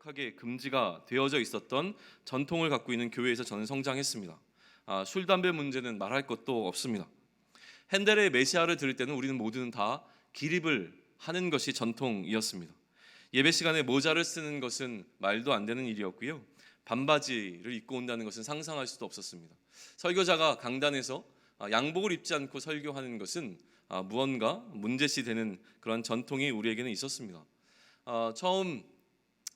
엄격하게 금지가 되어져 있었던 전통을 갖고 있는 교회에서 저는 성장했습니다. 아, 술 담배 문제는 말할 것도 없습니다. 핸델의 메시아를 들을 때는 우리는 모두는 다 기립을 하는 것이 전통이었습니다. 예배 시간에 모자를 쓰는 것은 말도 안 되는 일이었고요. 반바지를 입고 온다는 것은 상상할 수도 없었습니다. 설교자가 강단에서 아, 양복을 입지 않고 설교하는 것은 아, 무언가 문제시 되는 그런 전통이 우리에게는 있었습니다. 아, 처음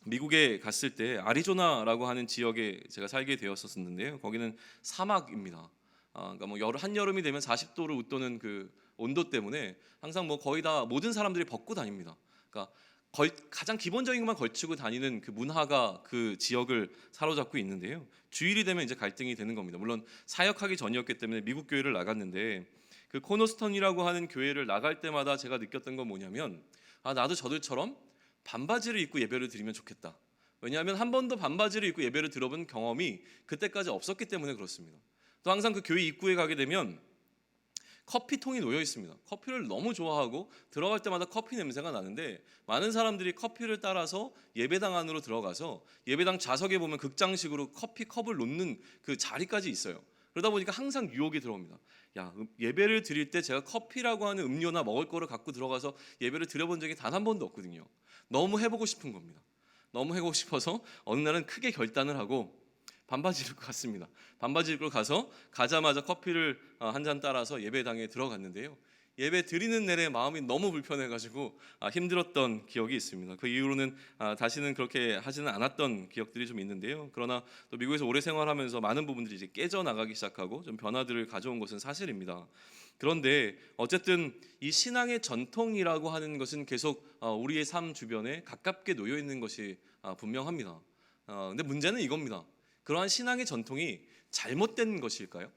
미국에 갔을 때 아리조나라고 하는 지역에 제가 살게 되었었는데요. 거기는 사막입니다. 아, 그러니까 뭐 여름 한 여름이 되면 40도를 웃도는 그 온도 때문에 항상 뭐 거의 다 모든 사람들이 벗고 다닙니다. 그러니까 걸, 가장 기본적인 것만 걸치고 다니는 그 문화가 그 지역을 사로잡고 있는데요. 주일이 되면 이제 갈등이 되는 겁니다. 물론 사역하기 전이었기 때문에 미국 교회를 나갔는데 그 코너스턴이라고 하는 교회를 나갈 때마다 제가 느꼈던 건 뭐냐면 아 나도 저들처럼 반바지를 입고 예배를 드리면 좋겠다. 왜냐하면 한 번도 반바지를 입고 예배를 들어본 경험이 그때까지 없었기 때문에 그렇습니다. 또 항상 그 교회 입구에 가게 되면 커피통이 놓여 있습니다. 커피를 너무 좋아하고 들어갈 때마다 커피 냄새가 나는데 많은 사람들이 커피를 따라서 예배당 안으로 들어가서 예배당 좌석에 보면 극장식으로 커피 컵을 놓는 그 자리까지 있어요. 그러다 보니까 항상 유혹이 들어옵니다. 야 음, 예배를 드릴 때 제가 커피라고 하는 음료나 먹을 거를 갖고 들어가서 예배를 드려본 적이 단 한 번도 없거든요. 너무 해보고 싶은 겁니다. 너무 해보고 싶어서 어느 날은 크게 결단을 하고 반바지 입고 갔습니다. 반바지 입고 가서 가자마자 커피를 어, 한잔 따라서 예배당에 들어갔는데요. 예배 드리는 내내 마음이 너무 불편해가지고 아, 힘들었던 기억이 있습니다. 그 이후로는 아, 다시는 그렇게 하지는 않았던 기억들이 좀 있는데요. 그러나 또 미국에서 오래 생활하면서 많은 부분들이 이제 깨져 나가기 시작하고 좀 변화들을 가져온 것은 사실입니다. 그런데 어쨌든 이 신앙의 전통이라고 하는 것은 계속 어, 우리의 삶 주변에 가깝게 놓여 있는 것이 아, 분명합니다. 어, 근데 문제는 이겁니다. 그러한 신앙의 전통이 잘못된 것일까요?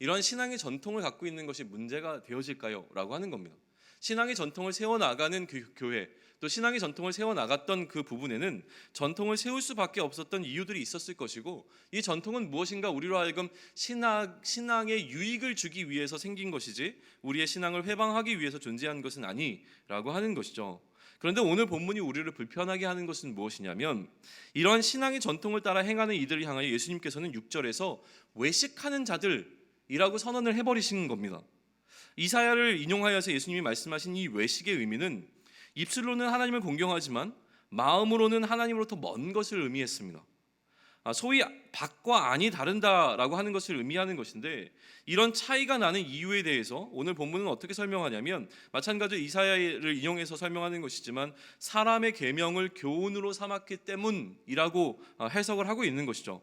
이러한 신앙의 전통을 갖고 있는 것이 문제가 되어질까요? 라고 하는 겁니다. 신앙의 전통을 세워나가는 그 교회, 또 신앙의 전통을 세워 나갔던 그 부분에는 전통을 세울 수밖에 없었던 이유들이 있었을 것이고 이 전통은 무엇인가 우리로 하여금 신앙, 신앙의 유익을 주기 위해서 생긴 것이지 우리의 신앙을 회방하기 위해서 존재한 것은 아니라고 하는 것이죠. 그런데 오늘 본문이 우리를 불편하게 하는 것은 무엇이냐면 이러한 신앙의 전통을 따라 행하는 이들을 향하여 예수님께서는 6절에서 외식하는 자들이라고 선언을 해버리신 겁니다. 이사야를 인용하여서 예수님이 말씀하신 이 외식의 의미는 입술로는 하나님을 공경하지만 마음으로는 하나님으로부터 먼 것을 의미했습니다. 아, 소위 밖과 안이 다른다라고 하는 것을 의미하는 것인데 이런 차이가 나는 이유에 대해서 오늘 본문은 어떻게 설명하냐면 마찬가지로 이사야를 인용해서 설명하는 것이지만 사람의 계명을 교훈으로 삼았기 때문이라고 아, 해석을 하고 있는 것이죠.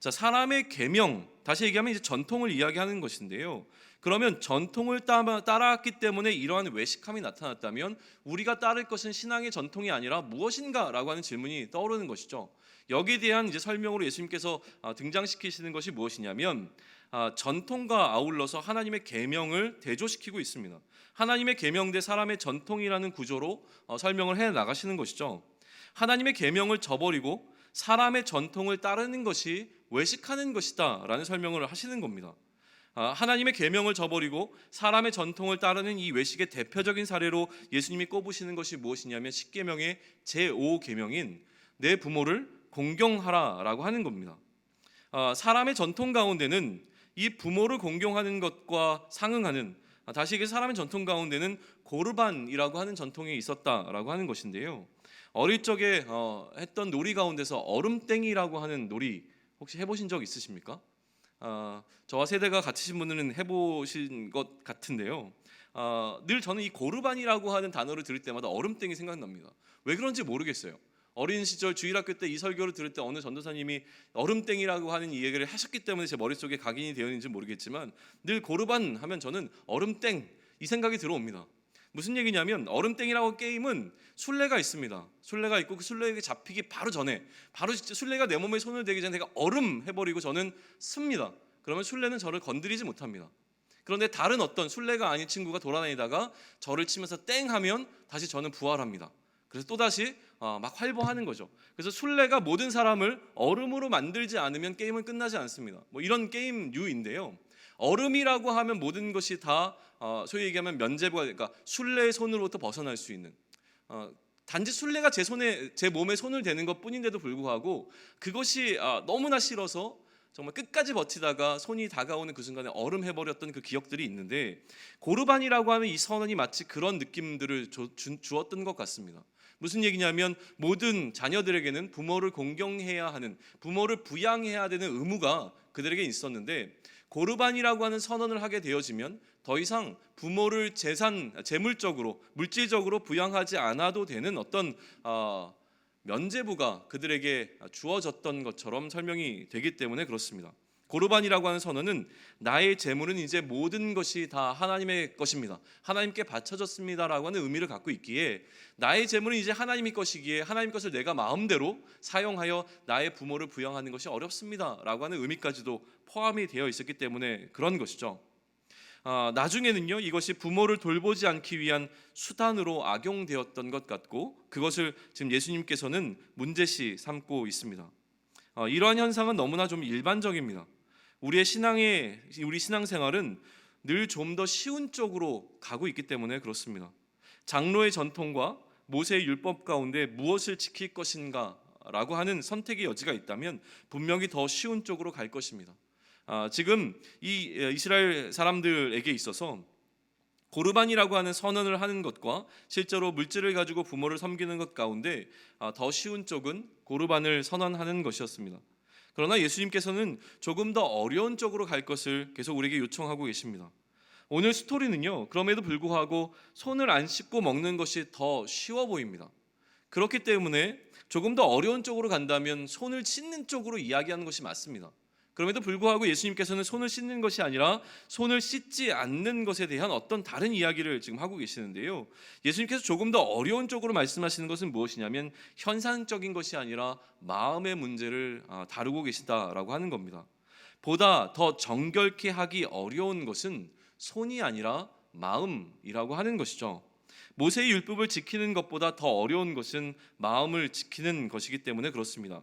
자, 사람의 계명 다시 얘기하면 이제 전통을 이야기하는 것인데요. 그러면 전통을 따- 따라왔기 때문에 이러한 외식함이 나타났다면 우리가 따를 것은 신앙의 전통이 아니라 무엇인가라고 하는 질문이 떠오르는 것이죠. 여기에 대한 이제 설명으로 예수님께서 아, 등장시키시는 것이 무엇이냐면 아, 전통과 아울러서 하나님의 계명을 대조시키고 있습니다. 하나님의 계명 대 사람의 전통이라는 구조로 어, 설명을 해 나가시는 것이죠. 하나님의 계명을 저버리고 사람의 전통을 따르는 것이 외식하는 것이다라는 설명을 하시는 겁니다. 아, 하나님의 계명을 저버리고 사람의 전통을 따르는 이 외식의 대표적인 사례로 예수님이 꼽으시는 것이 무엇이냐면 십계명의 제5 계명인 내 부모를 공경하라라고 하는 겁니다. 아, 사람의 전통 가운데는 이 부모를 공경하는 것과 상응하는 아, 다시 얘기해 사람의 전통 가운데는 고르반이라고 하는 전통이 있었다라고 하는 것인데요. 어릴 적에 어, 했던 놀이 가운데서 얼음땡이라고 하는 놀이 혹시 해보신 적 있으십니까? 아, 저와 세대가 같으신 분들은 해보신 것 같은데요. 아, 늘 저는 이 고르반이라고 하는 단어를 들을 때마다 얼음땡이 생각납니다. 왜 그런지 모르겠어요. 어린 시절 주일학교 때 이 설교를 들을 때 어느 전도사님이 얼음땡이라고 하는 이 얘기를 하셨기 때문에 제 머릿속에 각인이 되어 있는지 모르겠지만 늘 고르반 하면 저는 얼음땡 이 생각이 들어옵니다. 무슨 얘기냐면 얼음땡이라고 게임은 술래가 있습니다. 술래가 있고 그 술래에게 잡히기 바로 전에 바로 술래가 내 몸에 손을 대기 전에 내가 얼음 해버리고 저는 씁니다. 그러면 술래는 저를 건드리지 못합니다. 그런데 다른 어떤 술래가 아닌 친구가 돌아다니다가 저를 치면서 땡 하면 다시 저는 부활합니다. 그래서 또 다시 어, 막 활보하는 거죠. 그래서 술래가 모든 사람을 얼음으로 만들지 않으면 게임은 끝나지 않습니다. 뭐 이런 게임류인데요. 얼음이라고 하면 모든 것이 다 어, 소위 얘기하면 면제부가 그러니까 술래의 손으로부터 벗어날 수 있는 어, 단지 순례가 제 손에 제 몸에 손을 대는 것뿐인데도 불구하고 그것이 아, 너무나 싫어서 정말 끝까지 버티다가 손이 다가오는 그 순간에 얼음 해 버렸던 그 기억들이 있는데 고르반이라고 하는 이 선언이 마치 그런 느낌들을 주, 주, 주었던 것 같습니다. 무슨 얘기냐면 모든 자녀들에게는 부모를 공경해야 하는 부모를 부양해야 되는 의무가 그들에게 있었는데 고르반이라고 하는 선언을 하게 되어지면 더 이상 부모를 재산 재물적으로 물질적으로 부양하지 않아도 되는 어떤 어, 면제부가 그들에게 주어졌던 것처럼 설명이 되기 때문에 그렇습니다. 고르반이라고 하는 선언은 나의 재물은 이제 모든 것이 다 하나님의 것입니다. 하나님께 바쳐졌습니다라고 하는 의미를 갖고 있기에 나의 재물은 이제 하나님의 것이기에 하나님 것을 내가 마음대로 사용하여 나의 부모를 부양하는 것이 어렵습니다라고 하는 의미까지도 포함이 되어 있었기 때문에 그런 것이죠. 아, 나중에는요 이것이 부모를 돌보지 않기 위한 수단으로 악용되었던 것 같고 그것을 지금 예수님께서는 문제시 삼고 있습니다. 어, 이러한 현상은 너무나 좀 일반적입니다. 우리의 신앙의 우리 신앙생활은 늘 좀 더 쉬운 쪽으로 가고 있기 때문에 그렇습니다. 장로의 전통과 모세의 율법 가운데 무엇을 지킬 것인가라고 하는 선택의 여지가 있다면 분명히 더 쉬운 쪽으로 갈 것입니다. 아, 지금 이 이스라엘 사람들에게 있어서 고르반이라고 하는 선언을 하는 것과 실제로 물질을 가지고 부모를 섬기는 것 가운데 아, 더 쉬운 쪽은 고르반을 선언하는 것이었습니다. 그러나 예수님께서는 조금 더 어려운 쪽으로 갈 것을 계속 우리에게 요청하고 계십니다. 오늘 스토리는요. 그럼에도 불구하고 손을 안 씻고 먹는 것이 더 쉬워 보입니다. 그렇기 때문에 조금 더 어려운 쪽으로 간다면 손을 씻는 쪽으로 이야기하는 것이 맞습니다. 그럼에도 불구하고 예수님께서는 손을 씻는 것이 아니라 손을 씻지 않는 것에 대한 어떤 다른 이야기를 지금 하고 계시는데요. 예수님께서 조금 더 어려운 쪽으로 말씀하시는 것은 무엇이냐면 현상적인 것이 아니라 마음의 문제를 아, 다루고 계시다라고 하는 겁니다. 보다 더 정결케 하기 어려운 것은 손이 아니라 마음이라고 하는 것이죠. 모세의 율법을 지키는 것보다 더 어려운 것은 마음을 지키는 것이기 때문에 그렇습니다.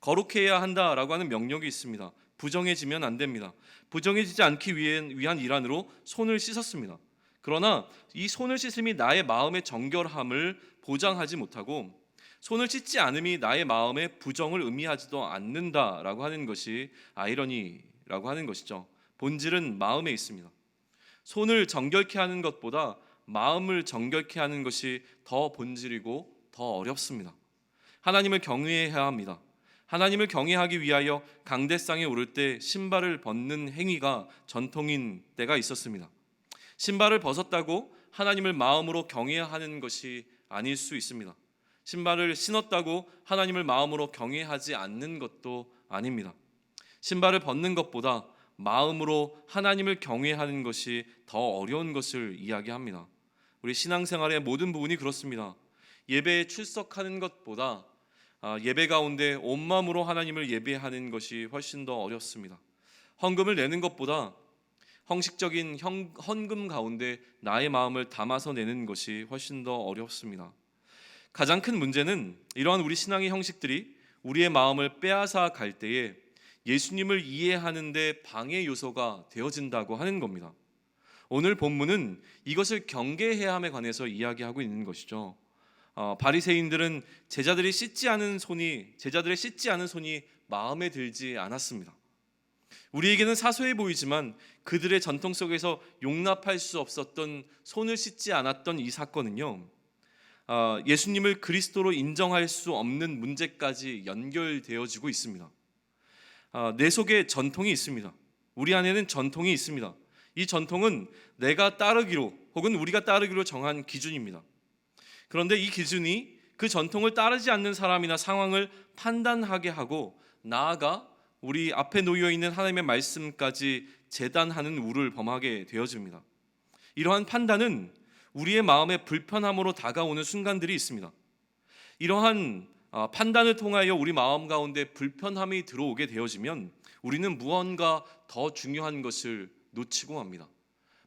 거룩해야 한다라고 하는 명령이 있습니다. 부정해지면 안 됩니다. 부정해지지 않기 위한 일환으로 손을 씻었습니다. 그러나 이 손을 씻음이 나의 마음의 정결함을 보장하지 못하고 손을 씻지 않음이 나의 마음의 부정을 의미하지도 않는다라고 하는 것이 아이러니라고 하는 것이죠. 본질은 마음에 있습니다. 손을 정결케 하는 것보다 마음을 정결케 하는 것이 더 본질이고 더 어렵습니다. 하나님을 경외해야 합니다. 하나님을 경외하기 위하여 강대상에 오를 때 신발을 벗는 행위가 전통인 때가 있었습니다. 신발을 벗었다고 하나님을 마음으로 경외하는 것이 아닐 수 있습니다. 신발을 신었다고 하나님을 마음으로 경외하지 않는 것도 아닙니다. 신발을 벗는 것보다 마음으로 하나님을 경외하는 것이 더 어려운 것을 이야기합니다. 우리 신앙생활의 모든 부분이 그렇습니다. 예배에 출석하는 것보다 아, 예배 가운데 온 마음으로 하나님을 예배하는 것이 훨씬 더 어렵습니다. 헌금을 내는 것보다 형식적인 헌금 가운데 나의 마음을 담아서 내는 것이 훨씬 더 어렵습니다. 가장 큰 문제는 이러한 우리 신앙의 형식들이 우리의 마음을 빼앗아 갈 때에 예수님을 이해하는데 방해 요소가 되어진다고 하는 겁니다. 오늘 본문은 이것을 경계해야 함에 관해서 이야기하고 있는 것이죠. 어, 바리새인들은 제자들이 씻지 않은 손이 제자들의 씻지 않은 손이 마음에 들지 않았습니다. 우리에게는 사소해 보이지만 그들의 전통 속에서 용납할 수 없었던 손을 씻지 않았던 이 사건은요. 어, 예수님을 그리스도로 인정할 수 없는 문제까지 연결되어지고 있습니다. 어, 내 속에 전통이 있습니다. 우리 안에는 전통이 있습니다. 이 전통은 내가 따르기로 혹은 우리가 따르기로 정한 기준입니다. 그런데 이 기준이 그 전통을 따르지 않는 사람이나 상황을 판단하게 하고 나아가 우리 앞에 놓여 있는 하나님의 말씀까지 재단하는 우를 범하게 되어집니다. 이러한 판단은 우리의 마음에 불편함으로 다가오는 순간들이 있습니다. 이러한 어, 판단을 통하여 우리 마음 가운데 불편함이 들어오게 되어지면 우리는 무언가 더 중요한 것을 놓치고 맙니다.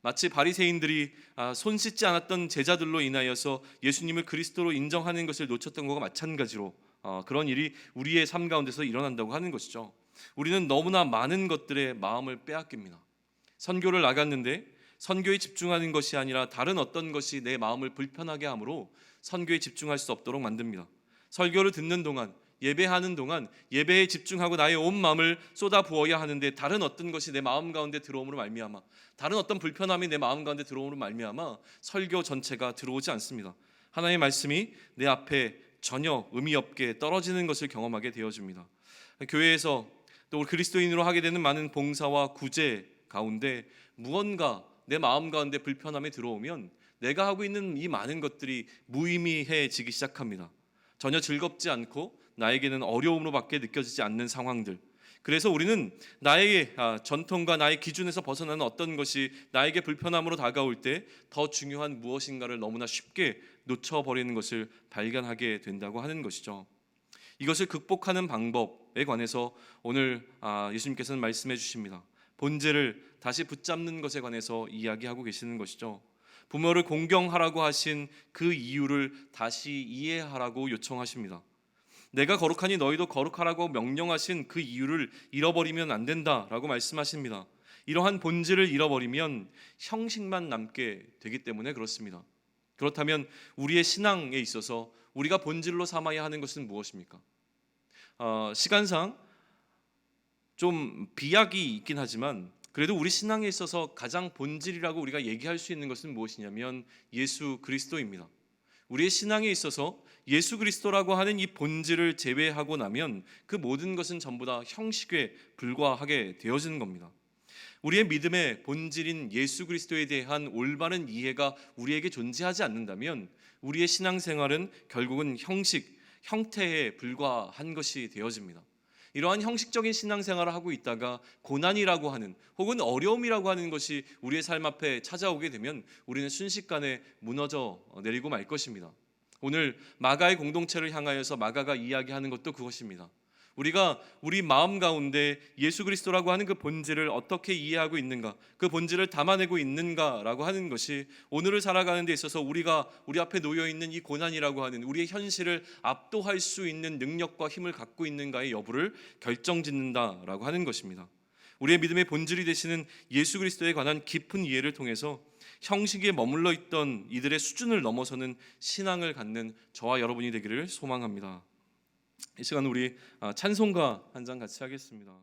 마치 바리새인들이 아, 손 씻지 않았던 제자들로 인하여서 예수님을 그리스도로 인정하는 것을 놓쳤던 것과 마찬가지로 어, 그런 일이 우리의 삶 가운데서 일어난다고 하는 것이죠. 우리는 너무나 많은 것들에 마음을 빼앗깁니다. 선교를 나갔는데 선교에 집중하는 것이 아니라 다른 어떤 것이 내 마음을 불편하게 하므로 선교에 집중할 수 없도록 만듭니다. 설교를 듣는 동안 예배하는 동안 예배에 집중하고 나의 온 마음을 쏟아 부어야 하는데 다른 어떤 것이 내 마음 가운데 들어옴으로 말미암아 다른 어떤 불편함이 내 마음 가운데 들어옴으로 말미암아 설교 전체가 들어오지 않습니다. 하나님의 말씀이 내 앞에 전혀 의미 없게 떨어지는 것을 경험하게 되어집니다. 교회에서 또 그리스도인으로 하게 되는 많은 봉사와 구제 가운데 무언가 내 마음 가운데 불편함이 들어오면 내가 하고 있는 이 많은 것들이 무의미해지기 시작합니다. 전혀 즐겁지 않고 나에게는 어려움으로밖에 느껴지지 않는 상황들. 그래서 우리는 나의 아, 전통과 나의 기준에서 벗어나는 어떤 것이 나에게 불편함으로 다가올 때 더 중요한 무엇인가를 너무나 쉽게 놓쳐버리는 것을 발견하게 된다고 하는 것이죠. 이것을 극복하는 방법에 관해서 오늘 아, 예수님께서는 말씀해 주십니다. 본질을 다시 붙잡는 것에 관해서 이야기하고 계시는 것이죠. 부모를 공경하라고 하신 그 이유를 다시 이해하라고 요청하십니다. 내가 거룩하니 너희도 거룩하라고 명령하신 그 이유를 잃어버리면 안 된다라고 말씀하십니다. 이러한 본질을 잃어버리면 형식만 남게 되기 때문에 그렇습니다. 그렇다면 우리의 신앙에 있어서 우리가 본질로 삼아야 하는 것은 무엇입니까? 어, 시간상 좀 비약이 있긴 하지만 그래도 우리 신앙에 있어서 가장 본질이라고 우리가 얘기할 수 있는 것은 무엇이냐면 예수 그리스도입니다. 우리의 신앙에 있어서 예수 그리스도라고 하는 이 본질을 제외하고 나면 그 모든 것은 전부 다 형식에 불과하게 되어지는 겁니다. 우리의 믿음의 본질인 예수 그리스도에 대한 올바른 이해가 우리에게 존재하지 않는다면 우리의 신앙생활은 결국은 형식, 형태에 불과한 것이 되어집니다. 이러한 형식적인 신앙생활을 하고 있다가 고난이라고 하는 혹은 어려움이라고 하는 것이 우리의 삶 앞에 찾아오게 되면 우리는 순식간에 무너져 내리고 말 것입니다. 오늘 마가의 공동체를 향하여서 마가가 이야기하는 것도 그것입니다. 우리가 우리 마음 가운데 예수 그리스도라고 하는 그 본질을 어떻게 이해하고 있는가, 그 본질을 담아내고 있는가라고 하는 것이 오늘을 살아가는 데 있어서 우리가 우리 앞에 놓여 있는 이 고난이라고 하는 우리의 현실을 압도할 수 있는 능력과 힘을 갖고 있는가의 여부를 결정짓는다라고 하는 것입니다. 우리의 믿음의 본질이 되시는 예수 그리스도에 관한 깊은 이해를 통해서 형식에 머물러 있던 이들의 수준을 넘어서는 신앙을 갖는 저와 여러분이 되기를 소망합니다. 이 시간 우리 아, 찬송가 한 장 같이 하겠습니다.